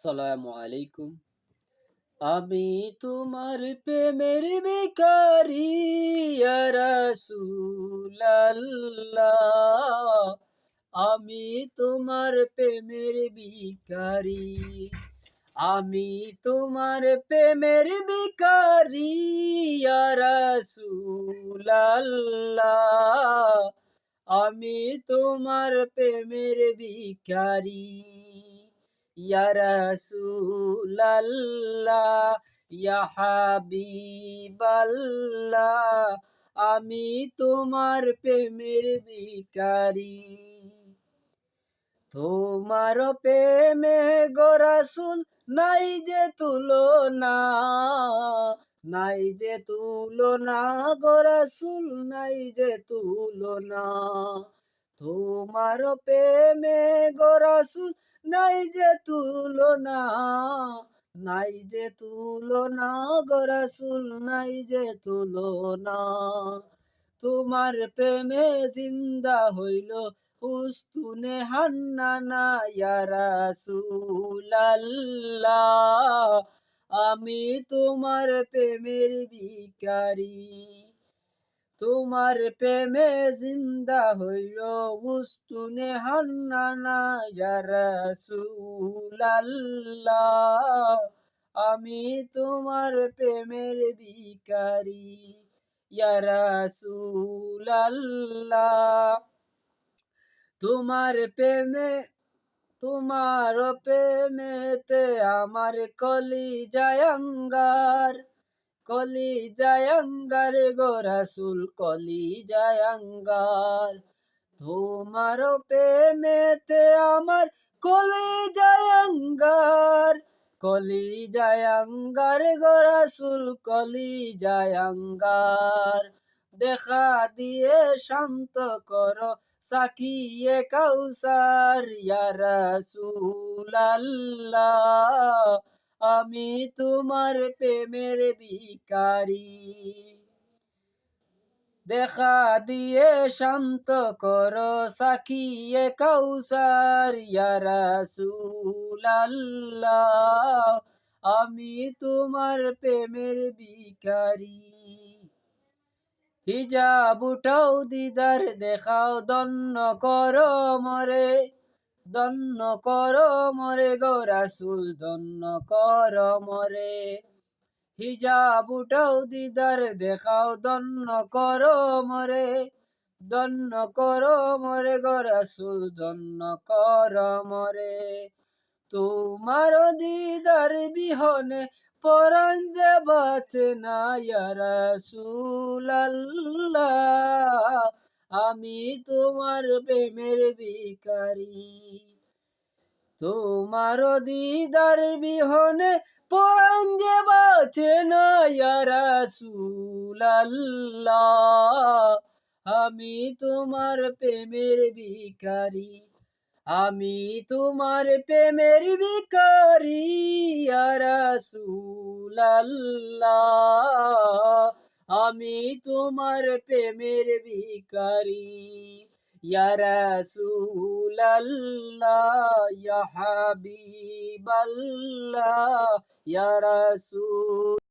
আসসালামু আলাইকুম। আমি তোমার প্রেমের বেকারি রাসূলুল্লাহ। আমি তোমার প্রেমের ভিখারি, আমি তোমার প্রেমের ভিখারি রাসূলুল্লাহ। আমি তোমার প্রেমের ভিখারি। ইয়া আমি তোমার প্রেমের ভিখারি। তোমার প্রেমে গো রাসূল নাই যে তুলনা, নাই যে তুলনা গো রাসূল নাই যে তুলনা। তোমার প্রেমে গো রাসূল নাই যে তুলনা, নাই যে তুলনা গো রাসূল নাই যে তুলনা। তোমার প্রেমে জিন্দা হইল, উস্তুনে হান্নানা আমি তোমার প্রেমের ভিখারি। তোমার প্রেমে জিন্দা হইল উস্তুনে হান্নানা রাসূলাল্লাহ। আমি তোমার প্রেমের রাসূলাল্লাহ। তোমার প্রেমে, তোমার প্রেমেতে আমার কলি জায়ঙ্গার কলি জায়ঙ্গার গো কলি জায়ঙ্গার। তোমার প্রেমেতে আমার কলি জায়ঙ্গার কলি জায়ঙ্গার গো কলি জায়ঙ্গার। দেখা দিয়ে শান্ত করো সাকিয়ে কাউসার, ইয়া রাসূলাল্লাহ। আমি তোমার প্রেমের ভিখারি। দেখা দিয়ে শান্ত করো সাকিয়ে কাউসার ইয়া রাসূলাল্লাহ, আমি তোমার প্রেমের ভিখারি। হিজাব উঠাও দিদার, দেখাও দন্ন করো মরে। দন্ন করো মরে গো রাসূল দন্ন করো মরে। হিজাব উঠাও দিদার, দেখাও দন্ন করো মরে। দন্ন করো মরে গো রাসূল দন্ন করো মরে। তোমার দিদার বিহনে পরাণ যে বাঁচে না, ইয়া রাসূলাল্লাহ। আমি তোমার প্রেমের ভিখারি। তোমার দিদার বিহনে পরাণ যে বাঁচে আমি তোমার প্রেমের ভিখারি। আমি তোমার প্রেমের ইয়া রাসূলাল্লাহ আমি তোমার প্রেমের ভিকারি ইয়া রাসূলাল্লাহ ইয়া হাবিবাল্লাহ ইয়া রাসূল